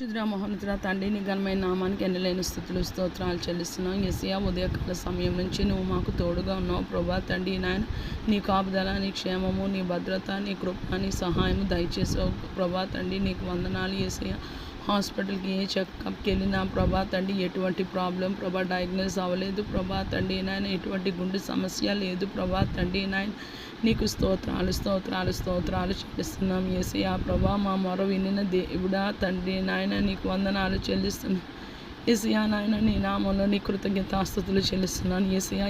క్షుద్ర మహోన్నతుల తండ్రి ఘనమైన నామానికి ఎన్నలేని స్థుతులు స్తోత్రాలు చెల్లిస్తున్నాం. ఎసియా ఉదయకాల సమయం నుంచి నువ్వు మాకు తోడుగా ఉన్నావు. ప్రభా తండ్రి నాయన నీ కాపుదల నీ క్షేమము నీ భద్రత నీ కృప నీ సహాయము దయచేసావు. ప్రభా తండ్రి నీకు వందనాలు. ఎసియా హాస్పిటల్కి ఏ చెకప్కి వెళ్ళినా ప్రభా తండ్రి ఎటువంటి ప్రాబ్లం ప్రభా డయాగ్నోస్ అవ్వలేదు. ప్రభా తండ్రి నాయన ఎటువంటి గుండె సమస్య లేదు. ప్రభా తండ్రి నాయన నీకు స్తోత్రాలు స్తోత్రాలు స్తోత్రాలు చెల్లిస్తున్నాం. ఆ ప్రభా మా మొర వినిన దేవుడా తండ్రి నాయన నీకు వందనాలు చెల్లిస్తున్నాం. ఏసయా నాయన నీ నామంలో నీ కృతజ్ఞతాస్తుతులు చెల్లిస్తున్నాను. ఏసయా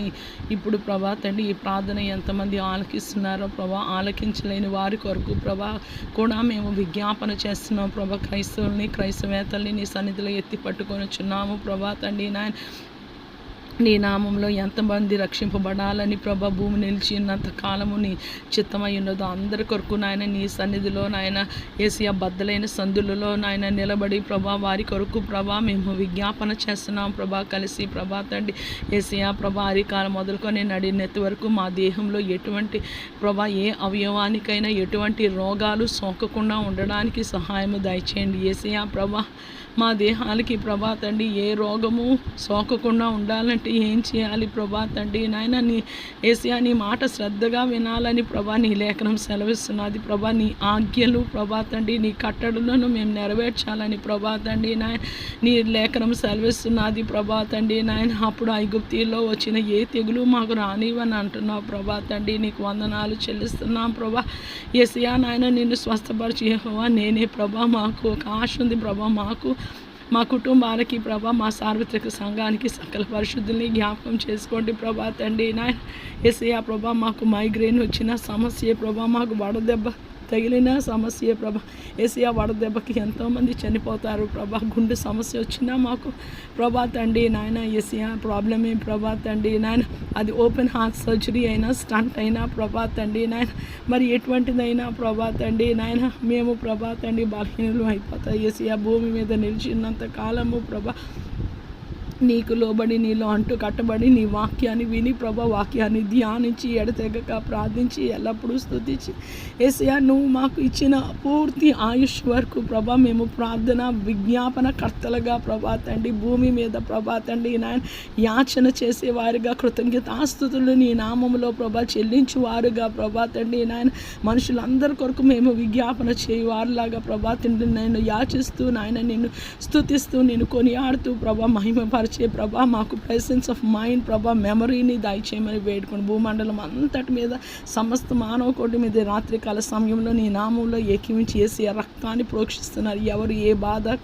ఇప్పుడు ప్రభా తండ్రి ఈ ప్రార్థన ఎంతమంది ఆలకిస్తున్నారో ప్రభా ఆలకించలేని వారి కొరకు ప్రభా కూడా మేము విజ్ఞాపన చేస్తున్నాం. ప్రభా క్రైస్తవుల్ని క్రైస్తవేతల్ని నీ సన్నిధిలో ఎత్తి పట్టుకొని వచ్చున్నాము. ప్రభా తండ్రి నాయన నీ నామంలో ఎంతమంది రక్షింపబడాలని ప్రభా భూమి నిలిచి ఉన్నంత కాలము నీ చిత్తమై ఉన్నదో అందరి కొరకు నాయన నీ సన్నిధిలో నాయన ఏసియా బద్దలైన సందులలో నాయన నిలబడి ప్రభా వారి కొరకు ప్రభా మేము విజ్ఞాపన చేస్తున్నాం ప్రభా కలిసి ప్రభా తండ్రి ఏసియా ప్రభా అరికాలం మొదలుకొని నడి వరకు మా దేహంలో ఎటువంటి ప్రభా ఏ అవయవానికైనా ఎటువంటి రోగాలు సోకకుండా ఉండడానికి సహాయము దయచేయండి. ఏసియా ప్రభా మా దేహాలకి ప్రభా తండ్రి ఏ రోగము సోకకుండా ఉండాలంటే ఏం చేయాలి ప్రభా తండ్రి? నాయన నీ ఏసియా నీ మాట శ్రద్ధగా వినాలని ప్రభా నీ లేఖనం సెలవిస్తున్నది ప్రభా. నీ ఆజ్ఞలు ప్రభా తండ్రి నీ కట్టడులను మేము నెరవేర్చాలని ప్రభా తండ్రి నాయన నీ లేఖనం సెలవిస్తున్నది ప్రభా తండ్రి నాయన. అప్పుడు ఐగుప్తిలో వచ్చిన ఏ తెగులు మాకు రానివని అంటున్నావు ప్రభా తండ్రి. నీకు వందనాలు చెల్లిస్తున్నాం ప్రభా. ఏసియా నాయన నిన్ను స్వస్థపరిచి యెహోవా నేనే ప్రభా. మాకు ఒక ఆశ ఉంది ప్రభా. మాకు మా కుటుంబానికి ప్రభా మా సార్వత్రిక సంఘానికి సకల పరిశుద్ధుల్ని జ్ఞాపకం చేసుకోండి ప్రభా తండ్రి నాయన. ఎస్ఏ ప్రభా మాకు మైగ్రేన్ వచ్చిన సమస్య ప్రభా మాకు వడదెబ్బ తగిలిన సమస్య ప్రభా. ఏసియా వడదెబ్బకి ఎంతోమంది చనిపోతారు ప్రభా. గుండె సమస్య వచ్చినా మాకు ప్రభా తండి నాయన ఏసియా ప్రాబ్లమే ప్రభా తండి నాయన. అది ఓపెన్ హార్ట్ సర్జరీ అయినా స్టంట్ అయినా ప్రభా తండి నాయన. మరి ఎటువంటిదైనా ప్రభా తండి నాయన. మేము ప్రభా తండి బలహీనలు అయిపోతాయి ఏసియా భూమి మీద నిలిచినంత కాలము ప్రభా నీకు లోబడి నీలో అంటూ కట్టబడి నీ వాక్యాన్ని విని ప్రభా వాక్యాన్ని ధ్యానించి ఎడతెగక ప్రార్థించి ఎల్లప్పుడూ స్థుతించి ఏసయా నువ్వు మాకు ఇచ్చిన పూర్తి ఆయుష్ వరకు ప్రభా మేము ప్రార్థన విజ్ఞాపన కర్తలుగా ప్రభా తండ్రి భూమి మీద ప్రభా తండ్రి నాయన యాచన చేసేవారుగా కృతజ్ఞత ఆస్తుతులు నీ నామములో ప్రభా చెల్లించువారుగా ప్రభా తండ్రి నాయన మనుషులందరి కొరకు మేము విజ్ఞాపన చేయవారులాగా ప్రభా తండ్రి నేను యాచిస్తూ నాయన నిన్ను స్థుతిస్తూ నేను కొనియాడుతూ ప్రభా మహిమపరిచే ప్రభా మాకు ప్రెసెన్స్ ఆఫ్ మైండ్ ప్రభా మెమరీని దయచేయమని వేడుకొని భూమండలం అంతటి మీద సమస్త మానవ కోటి మీద రాత్రికాల సమయంలో నీ నామంలో ఏకీమించి చేసి రక్తాన్ని ప్రోక్షిస్తున్నారు. ఎవరు ఏ బాధ